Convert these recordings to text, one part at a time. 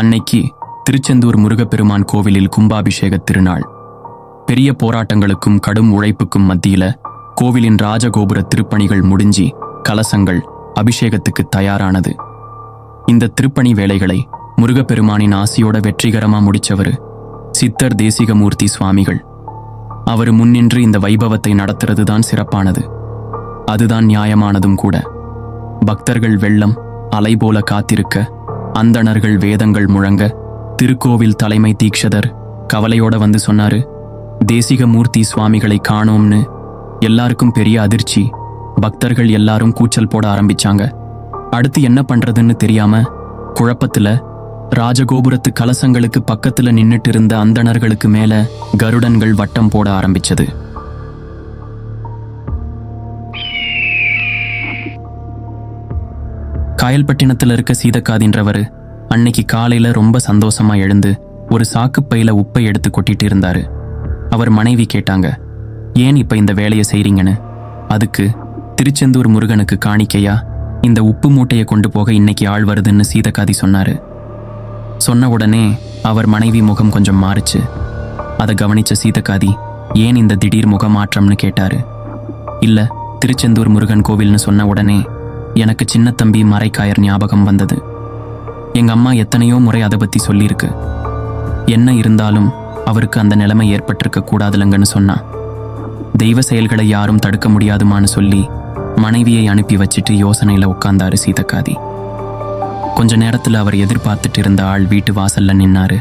அன்னைக்கு திருச்செந்தூர் முருகப்பெருமான் கோவிலில் கும்பாபிஷேக திருநாள். பெரிய போராட்டங்களுக்கும் கடும் உழைப்புக்கும் மத்தியில கோவிலின் ராஜகோபுர திருப்பணிகள் முடிஞ்சி கலசங்கள் அபிஷேகத்துக்கு தயாரானது. இந்த திருப்பணி வேலைகளை முருகப்பெருமானின் ஆசியோட வெற்றிகரமா முடிச்சவரு சித்தர் தேசிகமூர்த்தி சுவாமிகள். அவர் முன்னின்று இந்த வைபவத்தை நடத்துறது தான் சிறப்பானது. அதுதான் நியாயமானதும் கூட. பக்தர்கள் வெள்ளம் அலை போல காத்திருக்க அந்தணர்கள் வேதங்கள் முழங்க திருக்கோவில் தலைமை தீக்ஷதர் கவலையோட வந்து சொன்னாரு தேசிகமூர்த்தி சுவாமிகளை காணோம்னு எல்லாருக்கும் பெரிய அதிர்ச்சி பக்தர்கள் எல்லாரும் கூச்சல் போட ஆரம்பிச்சாங்க. அடுத்து என்ன பண்றதுன்னு தெரியாம குழப்பத்துல ராஜகோபுரத்து கலசங்களுக்கு பக்கத்துல நின்னுட்டு இருந்த அந்தணர்களுக்கு மேல கருடன்கள் வட்டம் போட ஆரம்பிச்சது. காயல்பட்டினத்தில் இருக்க சீதக்காதின்றவர் அன்னைக்கு காலையில ரொம்ப சந்தோஷமா எழுந்து ஒரு சாக்கு பையில உப்பை எடுத்து கொட்டிட்டு இருந்தாரு. அவர் மனைவி கேட்டாங்க ஏன் இப்ப இந்த வேலையை செய்றீங்கன்னு? அதுக்கு திருச்செந்தூர் முருகனுக்கு காணிக்கையா? இந்த உப்பு மூட்டையை கொண்டு போக இன்னைக்கு ஆள் வருதுன்னு சீதக்காதி சொன்னாரு. சொன்ன உடனே அவர் மனைவி முகம் கொஞ்சம் மாறுச்சு. அதை கவனிச்ச சீதக்காதி ஏன் இந்த திடீர் முகமாற்றம்னு கேட்டாரு? இல்ல திருச்செந்தூர் முருகன் கோவில்னு சொன்ன உடனே எனக்கு சின்ன தம்பி மறைக்காயர் ஞாபகம் வந்தது. எங்க அம்மா எத்தனையோ முறை அதை பத்தி சொல்லியிருக்கு. என்ன இருந்தாலும் அவருக்கு அந்த நிலைமை ஏற்பட்டிருக்க கூடாதுலங்கன்னு சொன்னா தெய்வ செயல்களை யாரும் தடுக்க முடியாதுமான்னு சொல்லி மனைவியை அனுப்பி வச்சுட்டு யோசனையில உட்கார்ந்தாரு சீதக்காதி. கொஞ்ச நேரத்துல அவர் எதிர்பார்த்துட்டு இருந்த ஆள் வீட்டு வாசல்ல நின்னாரு.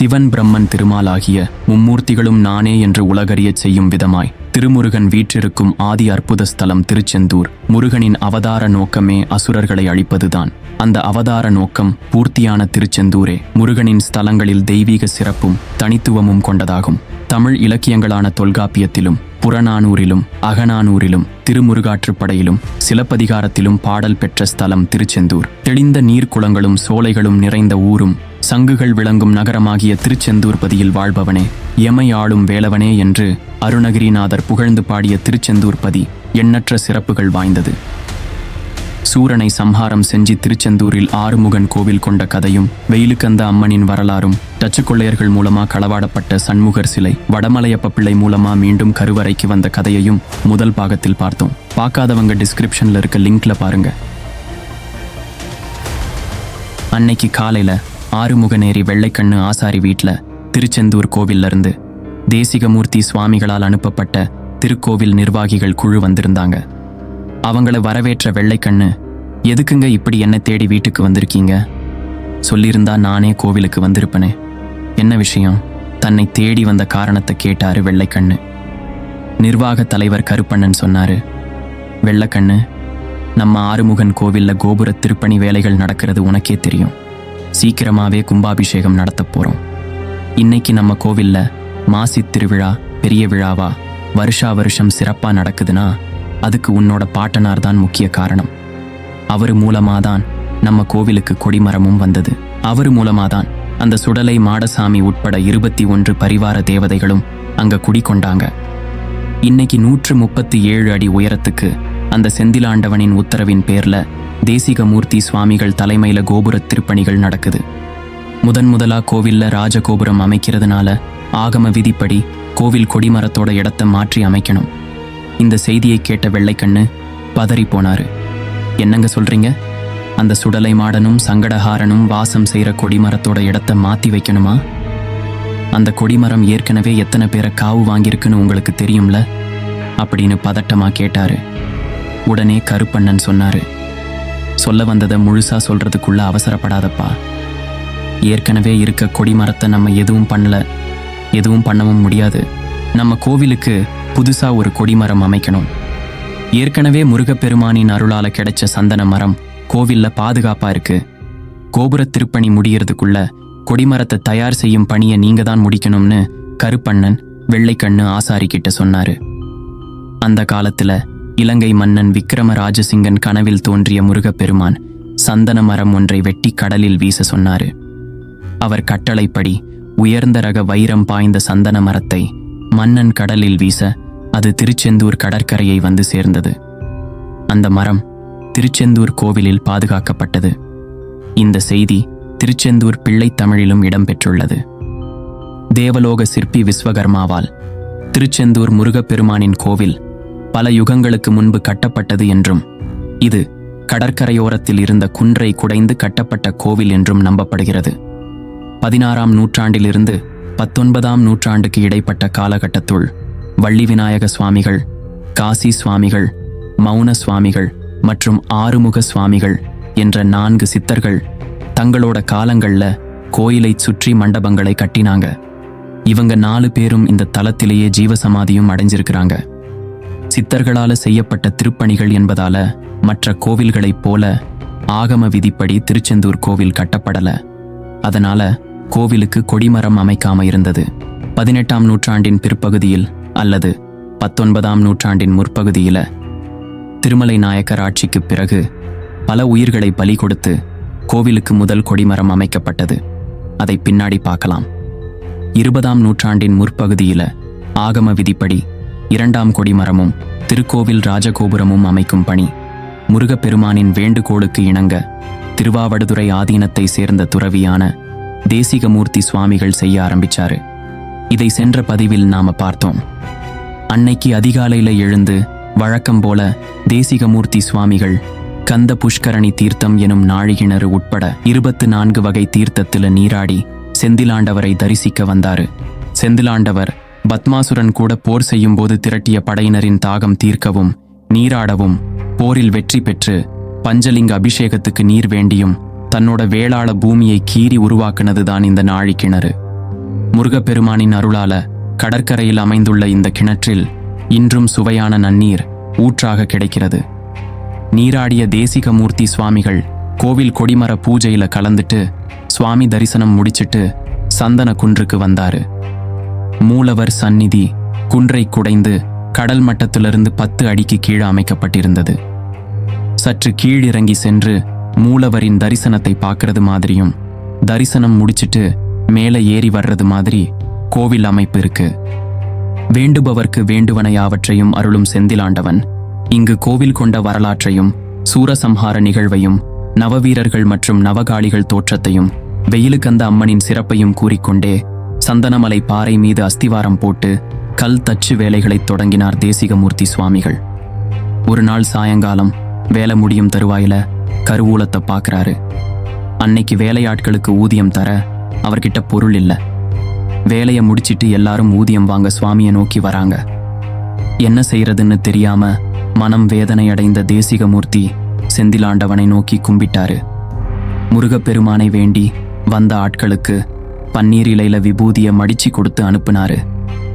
சிவன் பிரம்மன் திருமாலாகிய மும்மூர்த்திகளும் நானே என்று உலகறியச் செய்யும் விதமாய். திருமுருகன் வீற்றிருக்கும் ஆதி அற்புத ஸ்தலம் திருச்செந்தூர். முருகனின் அவதார நோக்கமே அசுரர்களை அழிப்பதுதான். அந்த அவதார நோக்கம் பூர்த்தியான திருச்செந்தூரே. முருகனின் ஸ்தலங்களில் தெய்வீக சிறப்பும் தனித்துவமும் கொண்டதாகும். தமிழ் இலக்கியங்களான தொல்காப்பியத்திலும் புறநானூரிலும் அகநானூரிலும் திருமுருகாற்றுப்படையிலும் சிலப்பதிகாரத்திலும் பாடல் பெற்ற ஸ்தலம் திருச்செந்தூர். தெளிந்த நீர்க்குளங்களும் சோலைகளும் நிறைந்த ஊரும் சங்குகள் விளங்கும் நகரமாகிய திருச்செந்தூர் பதியில் வாழ்பவனே எமை ஆளும் வேலவனே என்று அருணகிரிநாதர் புகழ்ந்து பாடிய திருச்செந்தூர் பதி எண்ணற்ற சிறப்புகள் வாய்ந்தது. சூரனை சம்ஹாரம் செஞ்சு திருச்செந்தூரில் ஆறுமுகன் கோவில் கொண்ட கதையும் வெயிலுக்கந்த அம்மனின் வரலாறும் டச்சு கொள்ளையர்கள் மூலமா களவாடப்பட்ட சண்முகர் சிலை வடமலையப்ப பிள்ளை மூலமா மீண்டும் கருவறைக்கு வந்த கதையையும் முதல் பாகத்தில் பார்த்தோம். பார்க்காதவங்க டிஸ்கிரிப்ஷன்ல இருக்க லிங்க்ல பாருங்க. அன்னைக்கு காலையில ஆறுமுகநேரி வெள்ளைக்கண்ணு ஆசாரி வீட்ல திருச்செந்தூர் கோவிலிருந்து தேசிகமூர்த்தி சுவாமிகளால் அனுப்பப்பட்ட திருக்கோவில் நிர்வாகிகள் குழு வந்திருந்தாங்க. அவங்கள வரவேற்ற வெள்ளைக்கண்ணு எதுக்குங்க இப்படி என்ன தேடி வீட்டுக்கு வந்திருக்கீங்க? சொல்லியிருந்தா நானே கோவிலுக்கு வந்திருப்பனே. என்ன விஷயம்? தன்னை தேடி வந்த காரணத்தை கேட்டாரு வெள்ளைக்கண்ணு. நிர்வாக தலைவர் கருப்பண்ணன் சொன்னாரு வெள்ளைக்கண்ணு நம்ம ஆறுமுகன் கோவில்ல கோபுர திருப்பணி வேலைகள் நடக்கிறது உனக்கே தெரியும். சீக்கிரமாகவே கும்பாபிஷேகம் நடத்தப் போகிறோம் இன்னைக்கு நம்ம கோவில்ல மாசி திருவிழா பெரிய விழாவா வருஷா வருஷம் சிறப்பாக நடக்குதுன்னா அதுக்கு உன்னோட பாட்டனார் தான் முக்கிய காரணம். அவர் மூலமாக தான் நம்ம கோவிலுக்கு கொடிமரமும் வந்தது. அவர் மூலமாக தான் அந்த சுடலை மாடசாமி உட்பட இருபத்தி ஒன்று பரிவார தேவதைகளும் அங்கே குடிக்கொண்டாங்க இன்னைக்கு நூற்று முப்பத்தி ஏழு அடி உயரத்துக்கு அந்த செந்திலாண்டவனின் உத்தரவின் பேர்ல தேசிகமூர்த்தி சுவாமிகள் தலைமையில கோபுர திருப்பணிகள் நடக்குது. முதன் முதலா கோவில்ல ராஜகோபுரம் அமைக்கிறதுனால ஆகம விதிப்படி கோவில் கொடிமரத்தோட இடத்தை மாற்றி அமைக்கணும். இந்த செய்தியை கேட்ட வெள்ளைக்கண்ணு பதறி போனாரு. என்னங்க சொல்றீங்க? அந்த சுடலை மாடனும் சங்கடஹாரனும் வாசம் செய்கிற கொடிமரத்தோட இடத்தை மாத்தி வைக்கணுமா? அந்த கொடிமரம் ஏற்கனவே எத்தனை பேரை காவு வாங்கியிருக்குன்னு உங்களுக்கு தெரியும்ல? அப்படின்னு பதட்டமா கேட்டாரு. உடனே கருப்பண்ணன் சொன்னாரு. சொல்ல வந்ததை முழுசா சொல்றதுக்குள்ள அவசரப்படாதப்பா. ஏற்கனவே இருக்க கொடிமரத்தை நம்ம எதுவும் பண்ணல. எதுவும் பண்ணவும் முடியாது. நம்ம கோவிலுக்கு புதுசா ஒரு கொடிமரம் அமைக்கணும். ஏற்கனவே முருகப்பெருமானின் அருளால கிடைச்ச சந்தன மரம் கோவில்ல பாதுகாப்பா இருக்கு. கோபுர திருப்பணி முடியறதுக்குள்ள கொடிமரத்தை தயார் செய்யும் பணியை நீங்க தான் முடிக்கணும்னு கருப்பண்ணன் வெள்ளைக்கண்ணு ஆசாரி கிட்ட சொன்னாரு. அந்த காலத்துல இலங்கை மன்னன் விக்ரம ராஜசிங்கன் கனவில் தோன்றிய முருகப்பெருமான் சந்தன மரம் ஒன்றை வெட்டி கடலில் வீச சொன்னாரு. அவர் கட்டளைப்படி உயர்ந்த ரக வைரம் பாய்ந்த சந்தன மரத்தை மன்னன் கடலில் வீச அது திருச்செந்தூர் கடற்கரையை வந்து சேர்ந்தது. அந்த மரம் திருச்செந்தூர் கோவிலில் பாதுகாக்கப்பட்டது. இந்த செய்தி திருச்செந்தூர் பிள்ளைத் தமிழிலும் இடம்பெற்றுள்ளது. தேவலோக சிற்பி விஸ்வகர்மாவால் திருச்செந்தூர் முருகப்பெருமானின் கோவில் பல யுகங்களுக்கு முன்பு கட்டப்பட்டது என்றும் இது கடற்கரையோரத்தில் இருந்த குன்றை குடைந்து கட்டப்பட்ட கோவில் என்றும் நம்பப்படுகிறது. பதினாறாம் நூற்றாண்டிலிருந்து பத்தொன்பதாம் நூற்றாண்டுக்கு இடைப்பட்ட காலகட்டத்துள் வள்ளி விநாயக சுவாமிகள் காசி சுவாமிகள் மௌன சுவாமிகள் மற்றும் ஆறுமுக சுவாமிகள் என்ற நான்கு சித்தர்கள் தங்களோட காலங்கள்ல கோயிலை சுற்றி மண்டபங்களை கட்டினாங்க. இவங்க நாலு பேரும் இந்த தலத்திலேயே ஜீவசமாதியும் அடைஞ்சிருக்கிறாங்க. சித்தர்களால செய்யப்பட்ட திருப்பணிகள் என்பதால மற்ற கோவில்களைப் போல ஆகம விதிப்படி திருச்செந்தூர் கோவில் கட்டப்படல. அதனால கோவிலுக்கு கொடிமரம் அமைக்காம இருந்தது. பதினெட்டாம் நூற்றாண்டின் பிற்பகுதியில் அல்லது பத்தொன்பதாம் நூற்றாண்டின் முற்பகுதியில திருமலை நாயக்கர் ஆட்சிக்குப் பிறகு பல உயிர்களை பலி கொடுத்து கோவிலுக்கு முதல் கொடிமரம் அமைக்கப்பட்டது. அதை பின்னாடி பார்க்கலாம். இருபதாம் நூற்றாண்டின் முற்பகுதியில ஆகம விதிப்படி இரண்டாம் கொடிமரமும் திருக்கோவில் ராஜகோபுரமும் அமைக்கும் பணி முருகப்பெருமானின் வேண்டுகோளுக்கு இணங்க திருவாவடுதுறை ஆதீனத்தை சேர்ந்த துறவியான தேசிகமூர்த்தி சுவாமிகள் செய்ய ஆரம்பிச்சாரு. இதை சென்ற பதிவில் நாம பார்த்தோம். அன்னைக்கு அதிகாலையில எழுந்து வழக்கம் போல தேசிகமூர்த்தி சுவாமிகள் கந்த புஷ்கரணி தீர்த்தம் எனும் நாழிகிணறு உட்பட இருபத்து நான்கு வகை தீர்த்தத்தில நீராடி செந்திலாண்டவரை தரிசிக்க வந்தாரு. செந்திலாண்டவர் பத்மாசுரன் கூட போர் செய்யும்போது திரட்டிய படையினரின் தாகம் தீர்க்கவும் நீராடவும் போரில் வெற்றி பெற்று பஞ்சலிங்க அபிஷேகத்துக்கு நீர் வேண்டியும் தன்னோட வேளாள பூமியை கீறி உருவாக்குனதுதான் இந்த நாழி கிணறு. முருகப்பெருமானின் அருளால கடற்கரையில் அமைந்துள்ள இந்த கிணற்றில் இன்றும் சுவையான நன்னீர் ஊற்றாக கிடைக்கிறது. நீராடிய தேசிகமூர்த்தி சுவாமிகள் கோவில் கொடிமர பூஜையில கலந்துட்டு சுவாமி தரிசனம் முடிச்சிட்டு சந்தன குன்றுக்கு வந்தாரு. மூலவர் சந்நிதி குன்றை குடைந்து கடல் மட்டத்திலிருந்து பத்து அடிக்கு கீழே அமைக்கப்பட்டிருந்தது. சற்று கீழிறங்கி சென்று மூலவரின் தரிசனத்தை பார்க்கறது மாதிரியும் தரிசனம் முடிச்சிட்டு மேலே ஏறி வர்றது மாதிரி கோவில் அமைப்பு இருக்கு. வேண்டுபவர்க்கு வேண்டுவனையாவற்றையும் அருளும் செந்திலாண்டவன் இங்கு கோவில் கொண்ட வரலாற்றையும் சூரசம்ஹார நிகழ்வையும் நவவீரர்கள் மற்றும் நவகாளிகள் தோற்றத்தையும் வெயிலுக்கந்த அம்மனின் சிறப்பையும் கூறிக்கொண்டே சந்தனமலை பாறை மீது அஸ்திவாரம் போட்டு கல் தச்சு வேலைகளைத் தொடங்கினார் தேசிகமூர்த்தி சுவாமிகள். ஒரு நாள் சாயங்காலம் வேலை முடியும் தருவாயில கருவூலத்தை பார்க்குறாரு. அன்னைக்கு வேலையாட்களுக்கு ஊதியம் தர அவர்கிட்ட பொருள் இல்லை. வேலையை முடிச்சிட்டு எல்லாரும் ஊதியம் வாங்க சுவாமியை நோக்கி வராங்க. என்ன செய்யறதுன்னு தெரியாம மனம் வேதனை அடைந்த தேசிகமூர்த்தி செந்திலாண்டவனை நோக்கி கும்பிட்டாரு. முருகப்பெருமானை வேண்டி வந்த ஆட்களுக்கு பன்னீர் இலையில விபூதியை மடிச்சு கொடுத்து அனுப்புனாரு.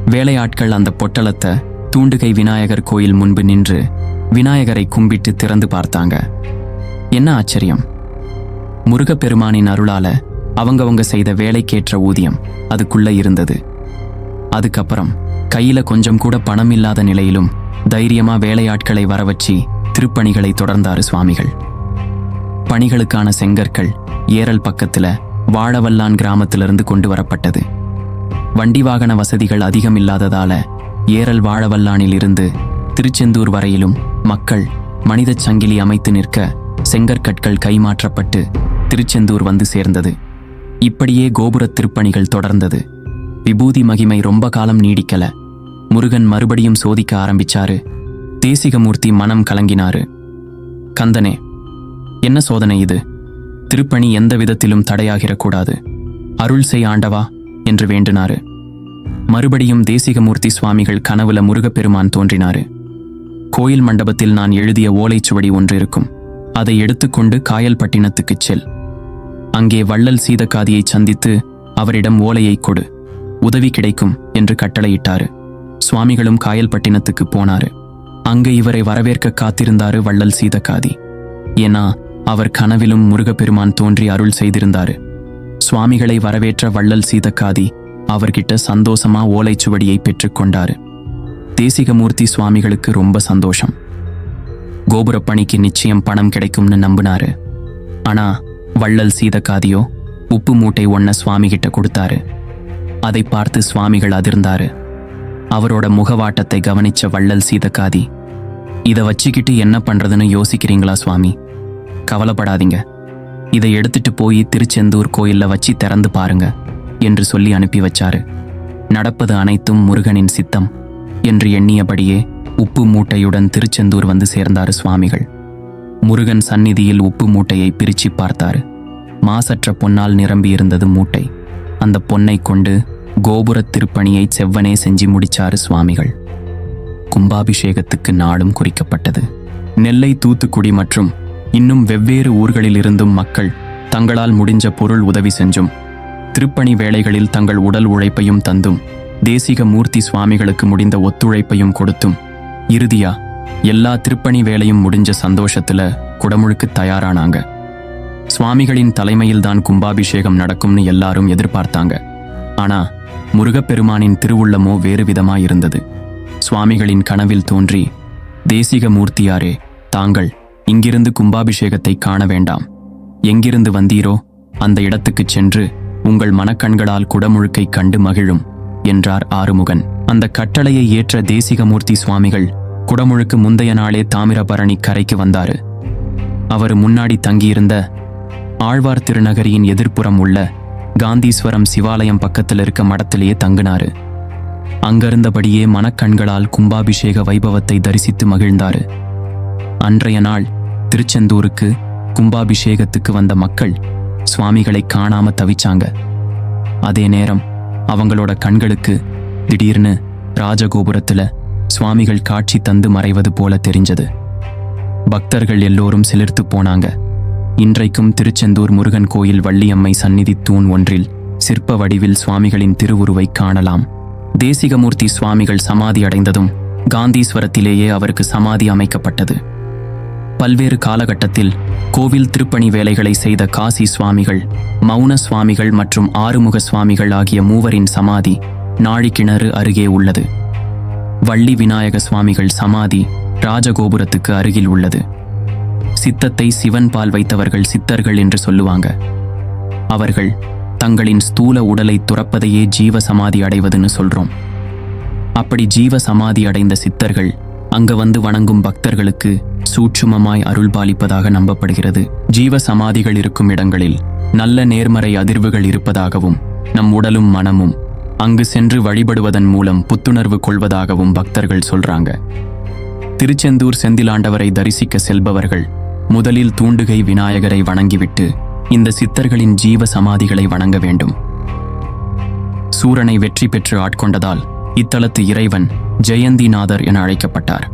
வேலையாட்கள் அந்த பொட்டலத்தை தூண்டுகை விநாயகர் கோயில் முன்பு நின்று விநாயகரை கும்பிட்டு திறந்து பார்த்தாங்க. என்ன ஆச்சரியம்? முருகப்பெருமானின் அருளால அவங்கவங்க செய்த வேலைக்கேற்ற ஊதியம் அதுக்குள்ள இருந்தது. அதுக்கப்புறம் கையில கொஞ்சம் கூட பணம் இல்லாத நிலையிலும் தைரியமா வேலையாட்களை வரவச்சு திருப்பணிகளை தொடர்ந்தாரு சுவாமிகள். பணிகளுக்கான செங்கற்கள் ஏரல் பக்கத்துல வாழவல்லான் கிராமத்திலிருந்து கொண்டு வரப்பட்டது. வண்டி வாகன வசதிகள் அதிகம் இல்லாததால ஏரல் வாழவல்லானில் இருந்து திருச்செந்தூர் வரையிலும் மக்கள் மனிதச் சங்கிலி அமைத்து நிற்க செங்கற்கற்கள் கைமாற்றப்பட்டு திருச்செந்தூர் வந்து சேர்ந்தது. இப்படியே கோபுரத் திருப்பணிகள் தொடர்ந்தது. விபூதி மகிமை ரொம்ப காலம் நீடிக்கல. முருகன் மறுபடியும் சோதிக்க ஆரம்பிச்சாரு. தேசிகமூர்த்தி மனம் கலங்கினாரு. கந்தனே என்ன சோதனை இது? திருப்பணி எந்த விதத்திலும் தடையாகிடக்கூடாது அருள் செய் ஆண்டவா என்று வேண்டினாரு. மறுபடியும் தேசிகமூர்த்தி சுவாமிகள் கனவுல முருகப்பெருமான் தோன்றினாரு. கோயில் மண்டபத்தில் நான் எழுதிய ஓலைச்சுவடி ஒன்று இருக்கும். அதை எடுத்துக்கொண்டு காயல்பட்டினத்துக்குச் செல். அங்கே வள்ளல் சீதக்காதியை சந்தித்து அவரிடம் ஓலையை கொடு. உதவி கிடைக்கும் என்று கட்டளையிட்டாரு. சுவாமிகளும் காயல்பட்டினத்துக்கு போனாரு. அங்கு இவரை வரவேற்க காத்திருந்தாரு வள்ளல் சீதக்காதி. ஏன்னா அவர் கனவிலும் முருகப்பெருமான் தோன்றி அருள் செய்திருந்தாரு. சுவாமிகளை வரவேற்ற வள்ளல் சீதக்காதி அவர்கிட்ட சந்தோஷமா ஓலைச்சுவடியை பெற்றுக்கொண்டாரு தேசிகமூர்த்தி சுவாமிகளுக்கு ரொம்ப சந்தோஷம். கோபுரப்பணிக்கு நிச்சயம் பணம் கிடைக்கும்னு நம்பினாரு. ஆனா வள்ளல் சீதக்காதியோ உப்பு மூட்டை ஒன்ன சுவாமிகிட்ட கொடுத்தாரு. அதை பார்த்து சுவாமிகள் அதிர்ந்தாரு. அவரோட முகவாட்டத்தை கவனிச்ச வள்ளல் சீதக்காதி இதை வச்சுக்கிட்டு என்ன பண்றதுன்னு யோசிக்கிறீங்களா சுவாமி? கவலைப்படாதீங்க. இதை எடுத்துட்டு போய் திருச்செந்தூர் கோயிலில் வச்சு திறந்து பாருங்க என்று சொல்லி அனுப்பி வச்சாரு. நடப்பது அனைத்தும் முருகனின் சித்தம் என்று எண்ணியபடியே உப்பு மூட்டையுடன் திருச்செந்தூர் வந்து சேர்ந்தாரு சுவாமிகள். முருகன் சந்நிதியில் உப்பு மூட்டையை பிரிச்சு பார்த்தாரு. மாசற்ற பொன்னால் நிரம்பியிருந்தது மூட்டை. அந்த பொன்னை கொண்டு கோபுரத் திருப்பணியை செவ்வனே செஞ்சு முடிச்சாரு சுவாமிகள். கும்பாபிஷேகத்துக்கு நாளும் குறிக்கப்பட்டது. நெல்லை தூத்துக்குடி மற்றும் இன்னும் வெவ்வேறு ஊர்களிலிருந்தும் மக்கள் தங்களால் முடிஞ்ச பொருள் உதவி செஞ்சும். திருப்பணி வேலைகளில் தங்கள் உடல் உழைப்பையும் தந்தும் தேசிக மூர்த்தி சுவாமிகளுக்கு முடிந்த ஒத்துழைப்பையும் கொடுத்தும். இறுதியா எல்லா திருப்பணி வேலையும் முடிஞ்ச சந்தோஷத்துல குடமுழுக்கு தயாரானாங்க. சுவாமிகளின் தலைமையில்தான் கும்பாபிஷேகம் நடக்கும்னு எல்லாரும் எதிர்பார்த்தாங்க. ஆனா முருகப்பெருமானின் திருவுள்ளமோ வேறு விதமாயிருந்தது. சுவாமிகளின் கனவில் தோன்றி தேசிக மூர்த்தியாரே தாங்கள் இங்கிருந்து கும்பாபிஷேகத்தை காண வேண்டாம். எங்கிருந்து வந்தீரோ அந்த இடத்துக்குச் சென்று உங்கள் மனக்கண்களால் குடமுழுக்கை கண்டு மகிழும் என்றார் ஆறுமுகன். அந்த கட்டளையை ஏற்ற தேசிகமூர்த்தி சுவாமிகள் குடமுழுக்கு முந்தைய நாளே தாமிரபரணி கரைக்கு வந்தாரு. அவர் முன்னாடி தங்கியிருந்த ஆழ்வார் திருநகரியின் எதிர்ப்புறம் உள்ள காந்தீஸ்வரம் சிவாலயம் பக்கத்தில் இருக்க மடத்திலேயே தங்கினாரு. அங்கிருந்தபடியே மனக்கண்களால் கும்பாபிஷேக வைபவத்தை தரிசித்து மகிழ்ந்தாரு. அன்றைய நாள் திருச்செந்தூருக்கு கும்பாபிஷேகத்துக்கு வந்த மக்கள் சுவாமிகளை காணாம தவிச்சாங்க. அதே நேரம் அவங்களோட கண்களுக்கு திடீர்னு ராஜகோபுரத்துல சுவாமிகள் காட்சி தந்து மறைவது போல தெரிஞ்சது. பக்தர்கள் எல்லோரும் சிலிர்த்து போனாங்க. இன்றைக்கும் திருச்செந்தூர் முருகன் கோயில் வள்ளியம்மை சந்நிதி தூண் ஒன்றில் சிற்ப வடிவில் சுவாமிகளின் திருவுருவை காணலாம். தேசிகமூர்த்தி சுவாமிகள் சமாதி அடைந்ததும் காந்தீஸ்வரத்திலேயே அவருக்கு சமாதி அமைக்கப்பட்டது. பல்வேறு காலகட்டத்தில் கோவில் திருப்பணி வேலைகளை செய்த காசி சுவாமிகள் மௌன சுவாமிகள் மற்றும் ஆறுமுக சுவாமிகள் ஆகிய மூவரின் சமாதி நாழிக்கிணறு அருகே உள்ளது. வள்ளி விநாயக சுவாமிகள் சமாதி ராஜகோபுரத்துக்கு அருகில் உள்ளது. சித்தத்தை சிவன் பால் வைத்தவர்கள் சித்தர்கள் என்று சொல்லுவாங்க. அவர்கள் தங்களின் ஸ்தூல உடலை துறப்பதையே ஜீவ சமாதி அடைவதுன்னு சொல்றோம். அப்படி ஜீவ சமாதி அடைந்த சித்தர்கள் அங்க வந்து வணங்கும் பக்தர்களுக்கு சூட்சுமமாய் அருள்பாலிப்பதாக நம்பப்படுகிறது. ஜீவ சமாதிகள் இருக்கும் இடங்களில் நல்ல நேர்மறை அதிர்வுகள் இருப்பதாகவும் நம் உடலும் மனமும் அங்கு சென்று வழிபடுவதன் மூலம் புத்துணர்வு கொள்வதாகவும் பக்தர்கள் சொல்றாங்க. திருச்செந்தூர் செந்திலாண்டவரை தரிசிக்க செல்பவர்கள் முதலில் தூண்டுகை விநாயகரை வணங்கிவிட்டு இந்த சித்தர்களின் ஜீவ சமாதிகளை வணங்க வேண்டும். சூரனை வெற்றி பெற்று ஆட்கொண்டதால் இத்தலத்து இறைவன் ஜெயந்திநாதர் என அழைக்கப்பட்டார்.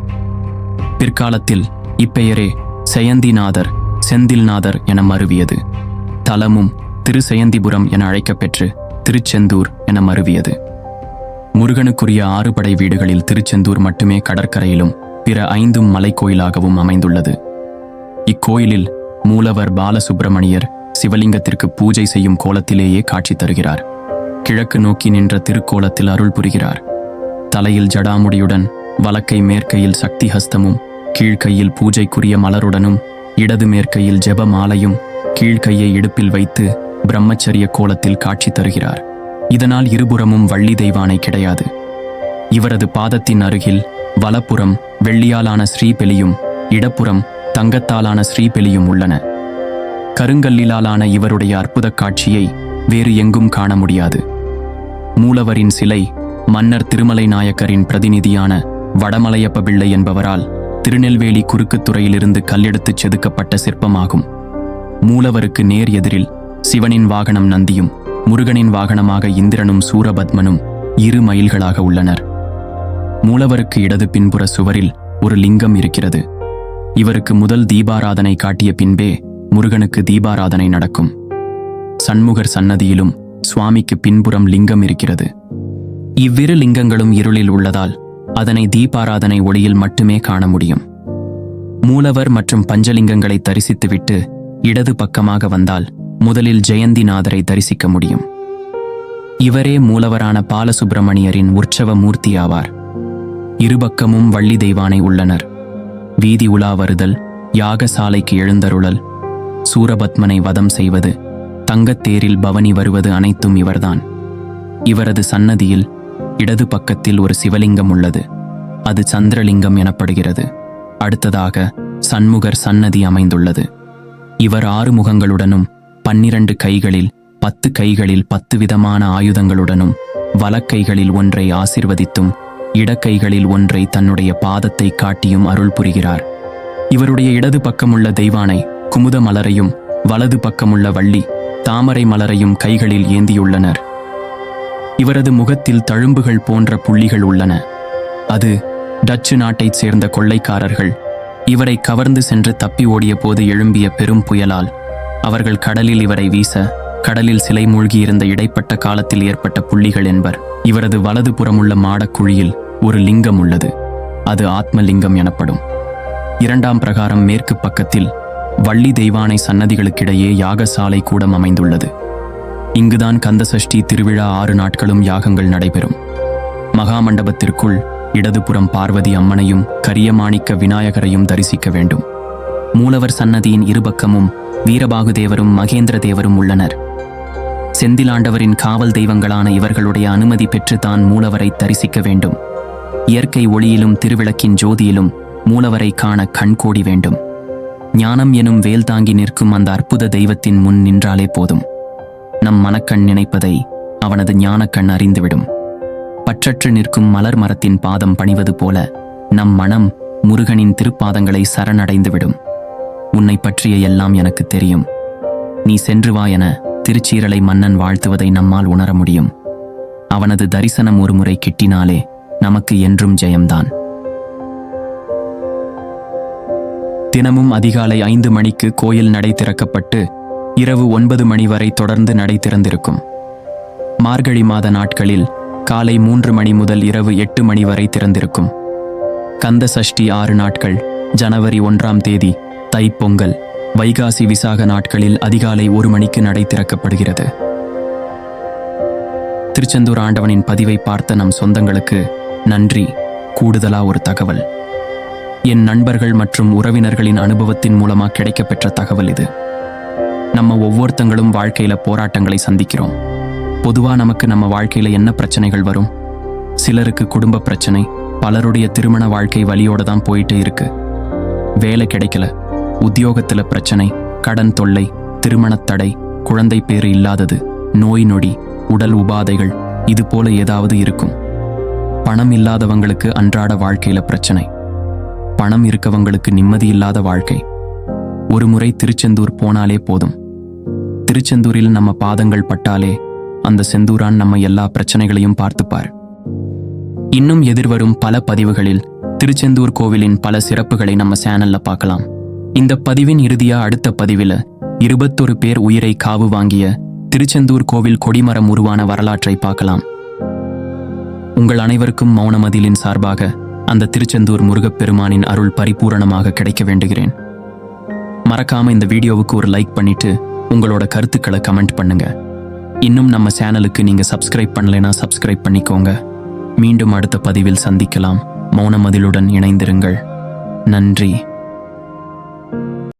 பிற்காலத்தில் இப்பெயரே செயந்திநாதர் செந்தில்நாதர் என மருவியது. தலமும் திருசெயந்திபுரம் என அழைக்கப்பெற்று திருச்செந்தூர் என மருவியது. முருகனுக்குரிய ஆறுபடை வீடுகளில் திருச்செந்தூர் மட்டுமே கடற்கரையிலும் பிற ஐந்தும் மலைக்கோயிலாகவும் அமைந்துள்ளது. இக்கோயிலில் மூலவர் பாலசுப்பிரமணியர் சிவலிங்கத்திற்கு பூஜை செய்யும் கோலத்திலேயே காட்சி தருகிறார். கிழக்கு நோக்கி நின்ற திருக்கோலத்தில் அருள் புரிகிறார். தலையில் ஜடாமுடியுடன் வலக்கை மேற்கையில் சக்தி ஹஸ்தமும் பூஜைக்குரிய மலருடனும் இடது மேற்கையில் ஜெப மாலையும் கீழ்கையை இடுப்பில் வைத்து பிரம்மச்சரிய கோலத்தில் காட்சி தருகிறார். இதனால் இருபுறமும் வள்ளி தெய்வானை கிடையாது. இவரது பாதத்தின் அருகில் வலப்புறம் வெள்ளியாலான ஸ்ரீபெலியும் இடப்புறம் தங்கத்தாலான ஸ்ரீபெலியும் உள்ளன. கருங்கல்லிலாலான இவருடைய அற்புதக் காட்சியை வேறு எங்கும் காண முடியாது. மூலவரின் சிலை மன்னர் திருமலை நாயக்கரின் பிரதிநிதியான வடமலையப்ப பிள்ளை என்பவரால் திருநெல்வேலி குறுக்குத்துறையிலிருந்து கல்லெடுத்துச் செதுக்கப்பட்ட சிற்பமாகும். மூலவருக்கு நேர் எதிரில் சிவனின் வாகனம் நந்தியும் முருகனின் வாகனமாக இந்திரனும் சூரபத்மனும் இரு மயில்களாக உள்ளனர். மூலவருக்கு இடது பின்புற சுவரில் ஒரு லிங்கம் இருக்கிறது. இவருக்கு முதல் தீபாராதனை காட்டிய பின்பே முருகனுக்கு தீபாராதனை நடக்கும். சண்முகர் சன்னதியிலும் சுவாமிக்கு பின்புறம் லிங்கம் இருக்கிறது. இவ்விரு லிங்கங்களும் இருளில் உள்ளதால் அதனை தீபாராதனை ஒளியில் மட்டுமே காண முடியும். மூலவர் மற்றும் பஞ்சலிங்கங்களை தரிசித்துவிட்டு இடது பக்கமாக வந்தால் முதலில் ஜெயந்திநாதரை தரிசிக்க முடியும். இவரே மூலவரான பாலசுப்பிரமணியரின் உற்சவ மூர்த்தி ஆவார் இருபக்கமும் வள்ளி தெய்வானை உள்ளனர். வீதி உலா வருதல் யாகசாலைக்கு எழுந்தருளல் சூரபத்மனை வதம் செய்வது தங்கத்தேரில் பவனி வருவது அனைத்தும் இவர்தான். இவரது சன்னதியில் இடது பக்கத்தில் ஒரு சிவலிங்கம் உள்ளது. அது சந்திரலிங்கம் எனப்படுகிறது. அடுத்ததாக சண்முகர் சன்னதி அமைந்துள்ளது. இவர் ஆறு முகங்களுடனும் பன்னிரண்டு கைகளில் பத்து கைகளில் பத்து விதமான ஆயுதங்களுடனும் வலக்கைகளில் ஒன்றை ஆசிர்வதித்தும் இடக்கைகளில் ஒன்றை தன்னுடைய பாதத்தை காட்டியும் அருள் புரிகிறார். இவருடைய இடது பக்கமுள்ள தெய்வானை குமுத மலரையும் வலது பக்கமுள்ள வள்ளி தாமரை மலரையும் கைகளில் ஏந்தியுள்ளனர். இவரது முகத்தில் தழும்புகள் போன்ற புள்ளிகள் உள்ளன. அது டச்சு நாட்டைச் சேர்ந்த கொள்ளைக்காரர்கள். இவரை கவர்ந்து சென்று தப்பி ஓடிய போது எழும்பிய பெரும் புயலால் அவர்கள் கடலில் இவரை வீச கடலில் சிலை மூழ்கியிருந்த இடைப்பட்ட காலத்தில் ஏற்பட்ட புள்ளிகள் என்பர். இவரது வலது புறமுள்ள மாடக்குழியில் ஒரு லிங்கம் உள்ளது. அது ஆத்மலிங்கம் எனப்படும். இரண்டாம் பிரகாரம் மேற்கு பக்கத்தில் வள்ளி தெய்வானை சன்னதிகளுக்கிடையே யாகசாலை கூடம் அமைந்துள்ளது. இங்குதான் கந்தசஷ்டி திருவிழா ஆறு நாட்களும் யாகங்கள் நடைபெறும். மகாமண்டபத்திற்குள் இடதுபுறம் பார்வதி அம்மனையும் கரியமாணிக்க விநாயகரையும் தரிசிக்க வேண்டும். மூலவர் சன்னதியின் இருபக்கமும் வீரபாகுதேவரும் மகேந்திர தேவரும் உள்ளனர். செந்திலாண்டவரின் காவல் தெய்வங்களான இவர்களுடைய அனுமதி பெற்று தான் மூலவரை தரிசிக்க வேண்டும். இயற்கை ஒளியிலும் திருவிளக்கின் ஜோதியிலும் மூலவரை காண கண்கோடி வேண்டும். ஞானம் எனும் வேல் தாங்கி நிற்கும் அந்த அற்புத தெய்வத்தின் முன் நின்றாலே போதும். நம் மனக்கண் நினைப்பதை அவனது ஞானக்கண் அறிந்துவிடும். பற்றற்று நிற்கும் மலர் மரத்தின் பாதம் பணிவது போல நம் மனம் முருகனின் திருப்பாதங்களை சரணடைந்துவிடும். உன்னை பற்றிய எல்லாம் எனக்கு தெரியும். நீ சென்று வா என திருச்சீரலை மன்னன் வாழ்த்துவதை நம்மால் உணர முடியும். அவனது தரிசனம் ஒருமுறை கிட்டினாலே நமக்கு என்றும் ஜெயம்தான். தினமும் அதிகாலை ஐந்து மணிக்கு கோயில் நடை திறக்கப்பட்டு இரவு ஒன்பது மணி வரை தொடர்ந்து நடை திறந்திருக்கும் மார்கழி மாத நாட்களில் காலை மூன்று மணி முதல் இரவு எட்டு மணி வரை திறந்திருக்கும். கந்த சஷ்டி ஆறு நாட்கள் ஜனவரி ஒன்றாம் தேதி தைப்பொங்கல் வைகாசி விசாக நாட்களில் அதிகாலை ஒரு மணிக்கு நடை திறக்கப்படுகிறது திருச்செந்தூர் ஆண்டவனின் பதிவை பார்த்த நம் சொந்தங்களுக்கு நன்றி. கூடுதலா ஒரு தகவல். என் நண்பர்கள் மற்றும் உறவினர்களின் அனுபவத்தின் மூலமாக கிடைக்கப்பெற்ற தகவல் இது. நம்ம ஒவ்வொருத்தங்களும் வாழ்க்கையில போராட்டங்களை சந்திக்கிறோம். பொதுவா நமக்கு நம்ம வாழ்க்கையில என்ன பிரச்சனைகள் வரும்? சிலருக்கு குடும்ப பிரச்சனை பலருடைய திருமண வாழ்க்கை வழியோட தான் போயிட்டு இருக்கு. வேலை கிடைக்கல உத்தியோகத்துல பிரச்சனை கடன் தொல்லை திருமணத் தடை குழந்தை பேறு இல்லாதது நோய் நொடி உடல் உபாதைகள் இது போல ஏதாவது இருக்கும். பணம் இல்லாதவங்களுக்கு அன்றாட வாழ்க்கையில பிரச்சனை. பணம் இருக்கவங்களுக்கு நிம்மதி இல்லாத வாழ்க்கை. ஒரு முறை திருச்செந்தூர் போனாலே போதும். திருச்செந்தூரில் நம்ம பாதங்கள் பட்டாலே அந்த செந்தூரான் நம்ம எல்லா பிரச்சனைகளையும் பார்த்துப்பார். இன்னும் எதிர்வரும் பல பதிவுகளில் திருச்செந்தூர் கோவிலின் பல சிறப்புகளை நம்ம சேனல்ல பார்க்கலாம். இந்த பதிவின் இறுதியா அடுத்த பதிவில இருபத்தொரு பேர் உயிரை காவு வாங்கிய திருச்செந்தூர் கோவில் கொடிமரம் உருவான வரலாற்றை பார்க்கலாம். உங்கள் அனைவருக்கும் மௌனமதிலின் சார்பாக அந்த திருச்செந்தூர் முருகப்பெருமானின் அருள் பரிபூரணமாக கிடைக்க வேண்டுகிறேன். மறக்காம இந்த வீடியோவுக்கு ஒரு லைக் பண்ணிட்டு உங்களோட கருத்துக்களை கமெண்ட் பண்ணுங்க. இன்னும் நம்ம சேனலுக்கு நீங்க சப்ஸ்கிரைப் பண்ணலைன்னா சப்ஸ்கிரைப் பண்ணிக்கோங்க. மீண்டும் அடுத்த பதிவில் சந்திக்கலாம். மௌனமதிலுடன் இணைந்திருங்கள். நன்றி.